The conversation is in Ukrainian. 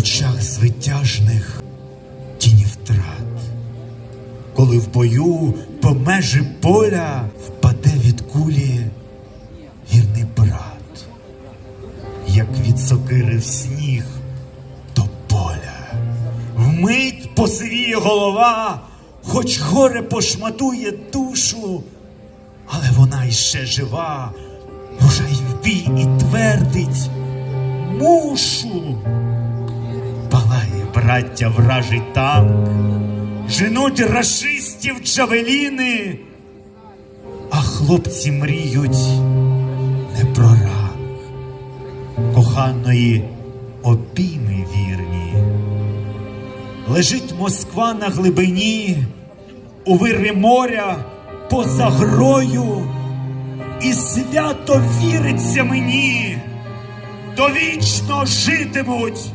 очах звитяжних тіні втрат, коли в бою по межі поля впаде від кулі вірний брат, як від сокири в сніг до поля. Вмить посивіє голова, хоч горе пошматує душу, але вона іще жива, рушай в бій і твердить мушу. Браття, вражий танк, женуть рашистів джавеліни, а хлопці мріють не про ранг, коханої обійми вірні. Лежить Москва на глибині, у вирі моря поза грою, і свято віриться мені, довічно житимуть